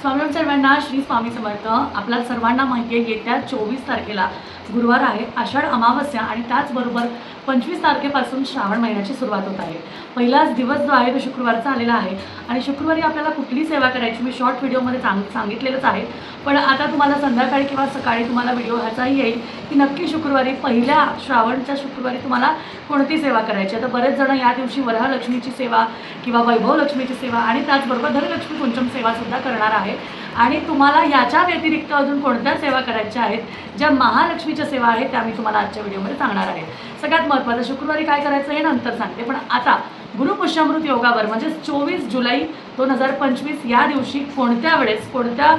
स्वामी सर्वांना श्री स्वामी समर्थ. आपल्या सर्वांना माहिती आहे येत्या चोवीस तारखेला गुरुवार आहे. आषाढ अमावस्या आणि त्याचबरोबर पंचवीस तारखेपासून श्रावण महिन्याची सुरुवात होत आहे. पहिलाच दिवस जो आहे तो शुक्रवारचा आलेला आहे. आणि शुक्रवारी आपल्याला कुठली सेवा करायची मी शॉर्ट व्हिडिओमध्ये सांग सांगितलेलंच आहे. पण आता तुम्हाला संध्याकाळी किंवा सकाळी तुम्हाला व्हिडिओ ह्याचाही येईल की नक्की शुक्रवारी पहिल्या श्रावणच्या शुक्रवारी तुम्हाला कोणती सेवा करायची आता बरेच जण या दिवशी वरहालक्ष्मीची सेवा किंवा वैभव लक्ष्मीची सेवा आणि त्याचबरोबर धनलक्ष्मी कुंचम सेवासुद्धा करणार आहे आणि तुम्हाला याच्या व्यतिरिक्त अजून कोणत्या सेवा करायच्या आहेत ज्या महालक्ष्मीच्या सेवा आहेत त्या मी तुम्हाला आजच्या व्हिडिओमध्ये सांगणार आहे. सगळ्यात महत्त्वाचं शुक्रवारी काय करायचं हे नंतर सांगते. पण आता गुरुपुष्यामृत योगावर म्हणजे चोवीस जुलै दोन हजार पंचवीस या दिवशी कोणत्या वेळेस कोणत्या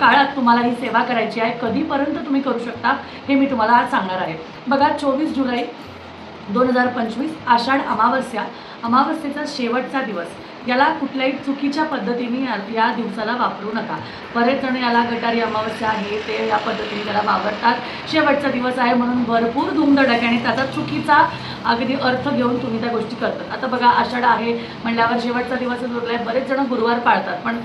काळात तुम्हाला ही सेवा करायची आहे कधीपर्यंत तुम्ही करू शकता हे मी तुम्हाला आज सांगणार आहे. बघा चोवीस जुलै दोन हजार पंचवीस आषाढ अमावस्या अमावस्येचा शेवटचा दिवस. याला कुठल्याही चुकीच्या पद्धतीने या दिवसाला वापरू नका. बरेच जण याला गटारी अमावस्या आहे ते या पद्धतीने त्याला वापरतात शेवटचा दिवस आहे म्हणून भरपूर धूमधडक्याने त्याचा चुकीचा अगदी अर्थ घेऊन तुम्ही त्या गोष्टी करतात. आता बघा आषाढ आहे म्हणल्यावर शेवटचा दिवस उरला आहे बरेच जण गुरुवार पाळतात. पण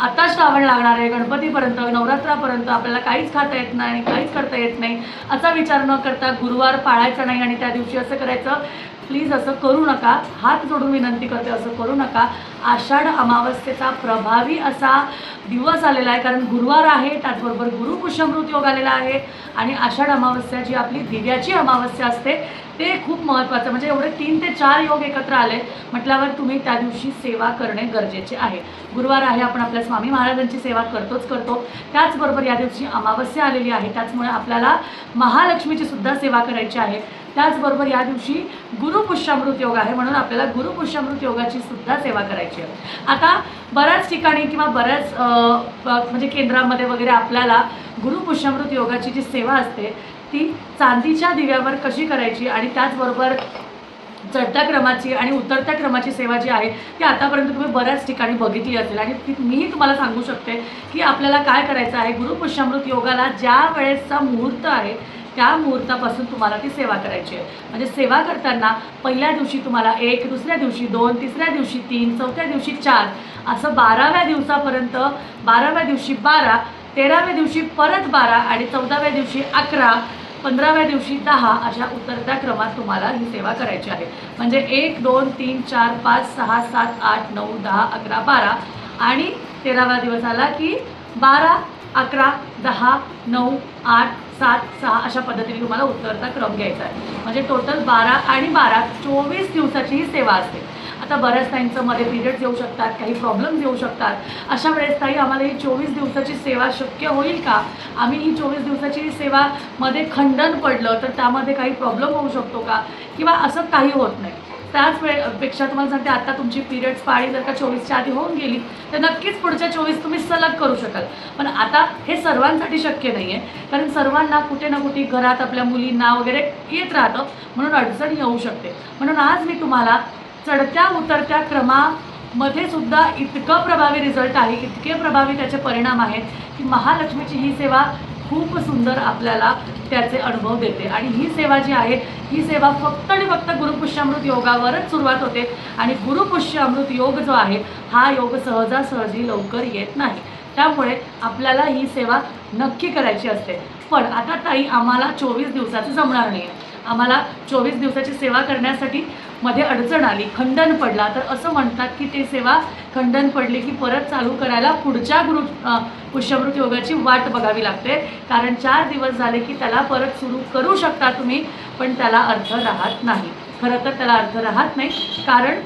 आता श्रावण लागणार आहे गणपतीपर्यंत नवरात्रापर्यंत आपल्याला काहीच खाता येत नाही काहीच करता येत नाही. असा विचार न करता गुरुवार पाळायचा नाही आणि त्या दिवशी असं करायचं प्लीज असं करू नका. हात जोडून विनंती करते असं करू नका. आषाढ अमावस्येचा प्रभावी असा दिवस आलेला आहे कारण गुरुवार आहे त्याचबरोबर गुरुपुष्यमृत योग आलेला आहे. आणि आषाढ अमावस्या जी आपली दिव्याची अमावस्या असते ते खूप महत्त्वाचं म्हणजे एवढे तीन ते चार योग एकत्र आले म्हटल्यावर तुम्ही त्या दिवशी सेवा करणे गरजेचे आहे. गुरुवार आहे आपण आपल्या स्वामी महाराजांची सेवा करतोच करतो. त्याचबरोबर या दिवशी अमावस्या आलेली आहे त्याचमुळे आपल्याला महालक्ष्मीची सुद्धा सेवा करायची आहे. त्याचबरोबर या दिवशी गुरुपुष्यामृत योग आहे म्हणून आपल्याला गुरुपुष्यामृत योगाची सुद्धा सेवा करायची आहे. आता बऱ्याच ठिकाणी किंवा बऱ्याच म्हणजे केंद्रामध्ये वगैरे आपल्याला गुरुपुष्यामृत योगाची जी सेवा असते ती चांदीच्या दिव्यावर कशी करायची आणि त्याचबरोबर चढत्या क्रमाची आणि उतरत्या क्रमाची सेवा जी आहे ती आतापर्यंत तुम्ही बऱ्याच ठिकाणी बघितली असेल. आणि ती मीही तुम्हाला सांगू शकते की आपल्याला काय करायचं आहे गुरुपुष्यामृत योगाला ज्या वेळेसचा मुहूर्त आहे त्या मुहूर्तापासून तुम्हाला ती सेवा करायची आहे. म्हणजे सेवा करताना पहिल्या दिवशी तुम्हाला एक दुसऱ्या दिवशी दोन तिसऱ्या दिवशी तीन चौथ्या दिवशी चार असं बाराव्या दिवसापर्यंत बाराव्या दिवशी बारा तेराव्या दिवशी परत बारा आणि चौदाव्या दिवशी अकरा पंधराव्या दिवशी दहा अशा उतरत्या क्रमात तुम्हाला ही सेवा करायची आहे. म्हणजे एक दोन तीन चार पाच सहा सात आठ नऊ दहा अकरा बारा आणि तेरावा दिवस आला की बारा अकरा दहा नऊ आठ सात सहा अशा पद्धतीने तुम्हाला उत्तरचा क्रम घ्यायचा आहे. म्हणजे टोटल बारा आणि बारा चोवीस दिवसाची ही सेवा असते. आता बऱ्याच टाईमचं मध्ये पिरियड्स येऊ शकतात काही प्रॉब्लेम्स येऊ शकतात. अशा वेळेस ताई आम्हाला ही चोवीस दिवसाची सेवा शक्य होईल का? आम्ही ही चोवीस दिवसाची सेवा मध्ये खंडन पडलं तर त्यामध्ये काही प्रॉब्लेम होऊ शकतो का? किंवा असं काही होत नाही. त्याच वेळेपेक्षा तुम्हाला सांगते आता तुमची पिरियड्स पाळी जर का चोवीसच्या आधी होऊन गेली तर नक्कीच पुढच्या चोवीस तुम्ही सलग करू शकाल. पण आता हे सर्वांसाठी शक्य नाही आहे कारण सर्वांना कुठे ना कुठे घरात आपल्या मुलींना वगैरे येत राहतं म्हणून अडचण येऊ शकते. म्हणून आज मी तुम्हाला चढत्या उतरत्या क्रमामध्ये सुद्धा इतकं प्रभावी रिझल्ट आहे इतके प्रभावी त्याचे परिणाम आहेत की महालक्ष्मीची ही सेवा खूप सुंदर आपल्याला त्याचे अनुभव देते. आणि ही सेवा जी आहे ही सेवा फक्त आणि फक्त गुरुपुष्यामृत योगावरच सुरुवात होते. आणि गुरुपुष्यामृत योग जो आहे हा योग सहजासहजी लवकर येत नाही. त्यामुळे आपल्याला ही सेवा नक्की करायची असते. पण आता ताई आम्हाला चोवीस दिवसाचं जमणार नाही आहे आम्हाला चोवीस दिवसाची सेवा करण्यासाठी मध्ये अडचण आली खंडन पडला. तर असं म्हणतात की ते सेवा खंडन पडली की परत चालू करायला पुढच्या गुरु पुष्यमृत योगाची वाट बघावी लागते. कारण चार दिवस झाले की त्याला परत सुरू करू शकता तुम्ही पण त्याला अर्थ राहत नाही. खरं तर त्याला अर्थ राहत नाही. कारण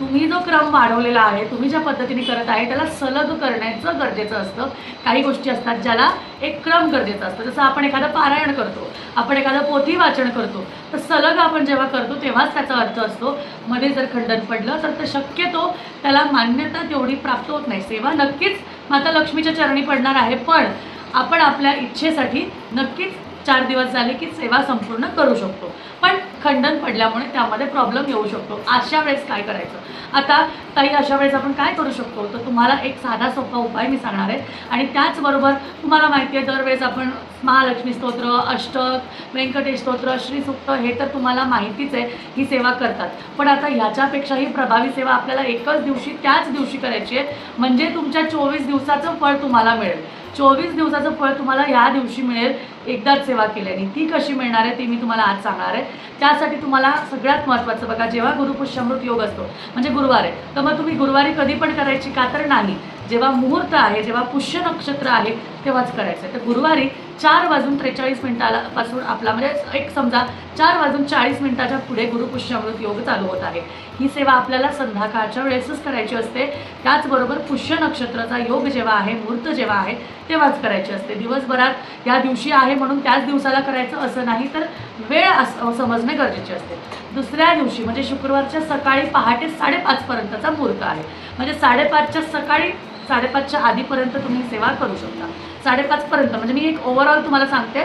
तुम्ही जो क्रम वाढवलेला आहे तुम्ही ज्या पद्धतीने करत आहे त्याला सलग करण्याचं गरजेचं असतं. काही गोष्टी असतात ज्याला एक क्रम गरजेचा असतो. जसं आपण एखादं पारायण करतो आपण एखादं पोथी वाचन करतो तर सलग आपण जेव्हा करतो तेव्हाच त्याचा अर्थ असतो. मध्ये जर खंडन पडलं तर ते शक्यतो त्याला मान्यता तेवढी प्राप्त होत नाही. सेवा नक्कीच माता लक्ष्मीच्या चरणी पडणार आहे पण आपण आपल्या इच्छेसाठी नक्कीच चार दिवस झाले की सेवा संपूर्ण करू शकतो. पण खंडन पडल्यामुळे त्यामध्ये प्रॉब्लेम येऊ शकतो. अशा वेळेस काय करायचं? आता ताई अशा वेळेस आपण काय करू शकतो? तर तुम्हाला एक साधा सोपा उपाय मी सांगणार आहे. आणि त्याचबरोबर तुम्हाला माहिती आहे दरवेळेस आपण महालक्ष्मी स्तोत्र अष्टक व्यंकटेश स्तोत्र श्रीसुक्त हे तर तुम्हाला माहितीच आहे ही सेवा करतात. पण आता ह्याच्यापेक्षाही प्रभावी सेवा आपल्याला एकच दिवशी त्याच दिवशी करायची आहे. म्हणजे तुमच्या चोवीस दिवसाचं फळ तुम्हाला मिळेल. चोवीस दिवसाचं फळ तुम्हाला ह्या दिवशी मिळेल. एकदाच सेवा केल्याने ती कशी मिळणार आहे ती मी तुम्हाला आज सांगणार आहे. त्यासाठी तुम्हाला सगळ्यात महत्त्वाचं बघा जेव्हा गुरुपुष्यामृत योग असतो म्हणजे गुरुवार आहे तर मग तुम्ही गुरुवारी कधी पण करायची का तर नाही. जेव्हा मुहूर्त आहे जेव्हा पुष्य नक्षत्र आहे तेव्हाच करायचं आहे तर गुरुवारी चार वाजून त्रेचाळीस मिनिटाला पासून आपला म्हणजे एक समजा चार वाजून चाळीस मिनिटाच्या पुढे गुरुपुष्यामृत योग चालू होत आहे. ही सेवा आपल्याला संध्याकाळच्या वेळेसच करायची असते. त्याचबरोबर पुष्य नक्षत्राचा योग जेव्हा आहे मुहूर्त जेव्हा आहे तेव्हाच करायची असते. दिवसभरात या दिवशी आहे म्हणून त्याच दिवसाला करायचं असं नाही तर वेळ अस समजणे गरजेचे असते. दुसऱ्या दिवशी म्हणजे शुक्रवारच्या सकाळी पहाटे साडेपाचपर्यंतचा मुहूर्त आहे. म्हणजे साडेपाचच्या सकाळी साडेपाचच्या आधीपर्यंत तुम्ही सेवा करू शकता. साडेपाचपर्यंत म्हणजे मी एक ओव्हरऑल तुम्हाला सांगते.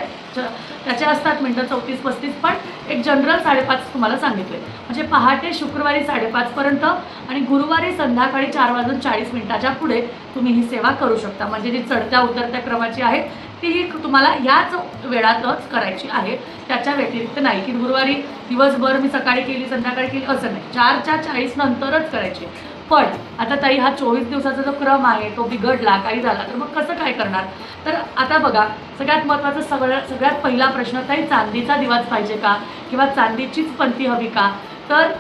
त्याचे असतात मिनटं चौतीस पस्तीस पण एक जनरल साडेपाच तुम्हाला सांगितले. म्हणजे पहाटे शुक्रवारी साडेपाचपर्यंत आणि गुरुवारी संध्याकाळी चार वाजून चाळीस मिनिटाच्या पुढे तुम्ही ही सेवा करू शकता. म्हणजे जी चढत्या उतरत्या क्रमाची आहे तीही तुम्हाला याच वेळातच करायची आहे. त्याच्या व्यतिरिक्त नाही की गुरुवारी दिवसभर मी सकाळी केली संध्याकाळी केली असं नाही. चारच्या चाळीस नंतरच करायची. पण आता ताई हा चोवीस दिवसाचा जो क्रम आहे तो बिघडला काही झाला तर मग कसं काय करणार? तर आता बघा सगळ्यात महत्त्वाचं सगळ्या सगळ्यात पहिला प्रश्न ताई चांदीचा दिवाच पाहिजे का? किंवा चांदीचीच पंथी हवी का? तर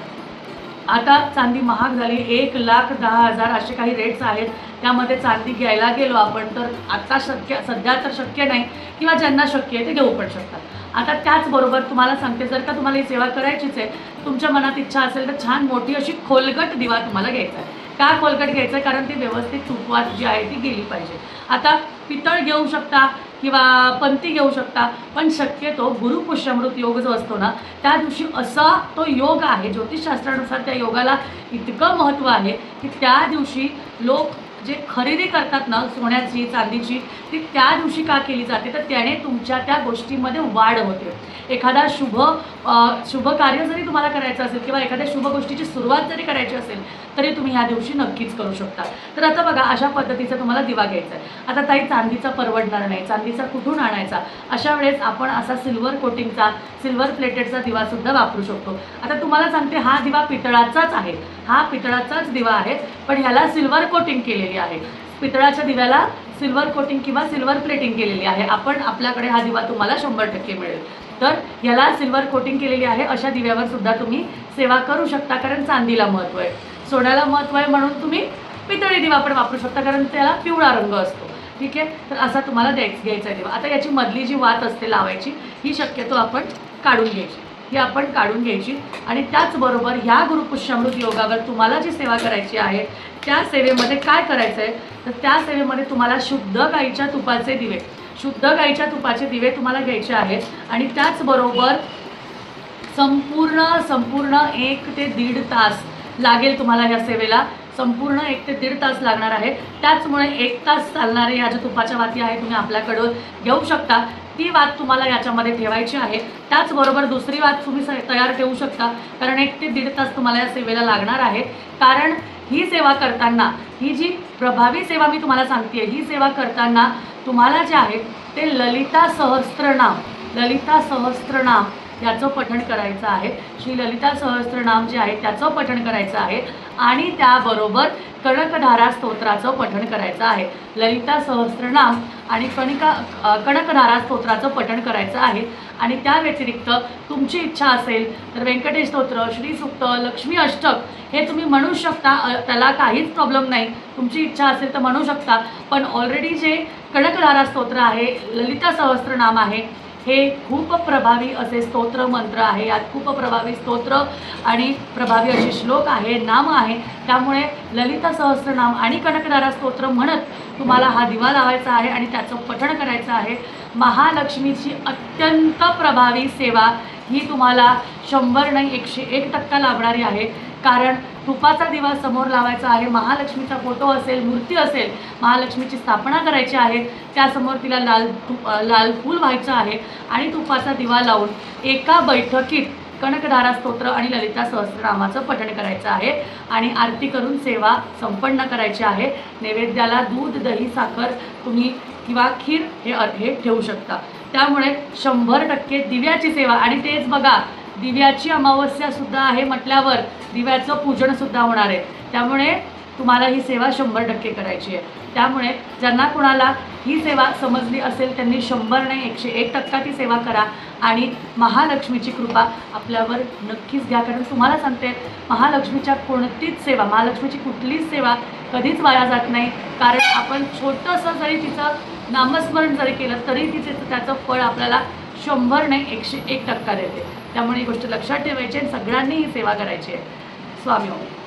आता चांदी महाग झाली एक लाख दहा हजार असे काही रेट्स आहेत. त्यामध्ये चांदी घ्यायला गेलो आपण तर आता शक्य सध्या तर शक्य नाही किंवा ज्यांना शक्य आहे ते घेऊ पण शकतात. आता त्याचबरोबर तुम्हाला सांगते जर का तुम्हाला ही सेवा करायचीच आहे तुमच्या मनात इच्छा असेल तर छान मोठी अशी खोलगट दिवा तुम्हाला घ्यायचा आहे. का खोलगट घ्यायचं? आहे कारण ती व्यवस्थित चुकवात जी आहे ती गेली पाहिजे. आता पितळ घेऊ शकता किंवा पंथी घेऊ शकता पण शक्यतो गुरुपुष्यामृत योग जो असतो ना त्या दिवशी असा तो योग आहे ज्योतिषशास्त्रानुसार त्या योगाला इतकं महत्त्व आहे की त्या दिवशी लोक जे खरेदी करतात ना सोन्याची चांदीची ती त्या दिवशी का केली जाते? तर त्याने तुमच्या त्या गोष्टीमध्ये वाढ होते. एखादा शुभ शुभ कार्य जरी तुम्हाला करायचं असेल किंवा एखाद्या शुभ गोष्टीची सुरुवात जरी करायची असेल तरी तुम्ही ह्या दिवशी नक्कीच करू शकता. तर आता बघा अशा पद्धतीचा तुम्हाला दिवा घ्यायचा आहे. आता ताई चांदीचा परवडणार नाही चांदीचा कुठून आणायचा? अशा वेळेस आपण असा सिल्वर कोटिंगचा सिल्वर प्लेटेडचा दिवासुद्धा वापरू शकतो. आता तुम्हाला सांगते हा दिवा पितळाचाच आहे. हा पितळाचाच दिवा आहे पण ह्याला सिल्वर कोटिंग केलेली आहे. पितळाच्या दिव्याला सिल्वर कोटिंग किंवा सिल्वर प्लेटिंग केलेली आहे. आपण आपल्याकडे हा दिवा तुम्हाला शंभर टक्के मिळेल. तर याला सिल्वर कोटिंग केलेली आहे. अशा दिव्यावर सुद्धा तुम्ही सेवा करू शकता कारण चांदीला महत्त्व आहे. सोन्याला महत्त्व आहे म्हणून तुम्ही पितळी दिवा पण वापरू शकता कारण त्याला पिवळा रंग असतो. ठीक आहे? तर असा तुम्हाला द्यायचा घ्यायचा आहे दिवा. आता याची मधली जी वात असते लावायची ही शक्यतो आपण काढून घ्यायची. ही आपण काढून घ्यायची. आणि त्याचबरोबर ह्या गुरुपुष्यामृत योगावर तुम्हाला जी सेवा करायची आहे त्या सेवेमध्ये काय करायचं आहे तर त्या सेवेमध्ये तुम्हाला शुद्ध गाईच्या तुपाचे दिवे शुद्ध गाईच्या तुपाचे दिवे तुम्हाला घ्यायचे आहेत. आणि त्याचबरोबर संपूर्ण संपूर्ण एक ते दीड तास लागेल तुम्हाला ह्या सेवेला. संपूर्ण एक ते दीड तास लागणार आहे. त्याचमुळे एक तास चालणारे ह्या ज्या तुपाच्या वाती आहे तुम्ही आपल्याकडून घेऊ शकता. ती वात तुम्हाला याच्यामध्ये ठेवायची आहे. त्याचबरोबर दुसरी वात तुम्ही स- तयार ठेवू शकता. कारण एक ते दीड तास तुम्हाला या सेवेला लागणार आहे कारण ही सेवा करताना ही जी प्रभावी सेवा मी तुम्हाला सांगते ही सेवा करताना तुम्हाला जे आहे ते ललिता सहस्त्रनाम ललिता सहस्त्रनाम याचं पठण करायचं आहे. श्री ललिता सहस्त्रनाम जे आहे त्याचं पठण करायचं आहे. आणि त्याबरोबर कणकधारा स्तोत्राचं पठण करायचं आहे. ललिता सहस्रनाम आणि कणिका कणकधारा स्तोत्राचं पठण करायचं आहे. आणि त्या व्यतिरिक्त तुमची इच्छा असेल तर व्यंकटेश स्तोत्र श्रीसुक्त लक्ष्मी अष्टक हे तुम्ही म्हणू शकता. त्याला काहीच प्रॉब्लेम नाही. तुमची इच्छा असेल तर म्हणू शकता. पण ऑलरेडी जे कणकधारा स्तोत्र आहे ललिता सहस्रनाम आहे हे खूप प्रभावी असे स्तोत्र मंत्र आहे. यात खूप प्रभावी स्तोत्र आणि प्रभावी असे श्लोक आहे नाम आहे. त्यामुळे ललिता सहस्रनाम आणि कनकदारा स्तोत्र म्हणत तुम्हाला हा दिवा लावायचा आहे आणि त्याचं पठण करायचं आहे. महालक्ष्मीची अत्यंत प्रभावी सेवा ही तुम्हाला शंभर नाही एकशे एक टक्का लाभणारी आहे. कारण तुपाचा दिवा समोर लावायचा आहे महालक्ष्मीचा फोटो असेल मूर्ती असेल महालक्ष्मीची स्थापना करायची आहे त्यासमोर तिला लाल तूप लाल फूल व्हायचं आहे आणि तुपाचा दिवा लावून एका बैठकीत कनकधारा स्तोत्र आणि ललिता सहस्रनामाचं पठण करायचं आहे आणि आरती करून सेवा संपन्न करायची आहे. नैवेद्याला दूध दही साखर तुम्ही किंवा खीर हे हे ठेवू शकता. त्यामुळे शंभर टक्के दिव्याची सेवा आणि तेच बघा दिव्याची अमावस्यासुद्धा आहे म्हटल्यावर दिव्याचं पूजनसुद्धा होणार आहे. त्यामुळे तुम्हाला ही सेवा शंभर टक्के करायची आहे. त्यामुळे ज्यांना कुणाला ही सेवा समजली असेल त्यांनी शंभर नाही एकशे एक टक्का ती सेवा करा आणि महालक्ष्मीची कृपा आपल्यावर नक्कीच घ्या. कारण तुम्हाला सांगते महालक्ष्मीच्या कोणतीच सेवा महालक्ष्मीची कुठलीच सेवा कधीच वाया जात नाही. कारण आपण छोटंसं जरी तिचं नामस्मरण जरी केलं तरी तिचे त्याचं फळ आपल्याला शंभर नाही एकशे एक टक्का देते. त्यामुळे ही गोष्ट लक्षात ठेवायची आणि सगळ्यांनी ही सेवा करायची आहे स्वामी ओम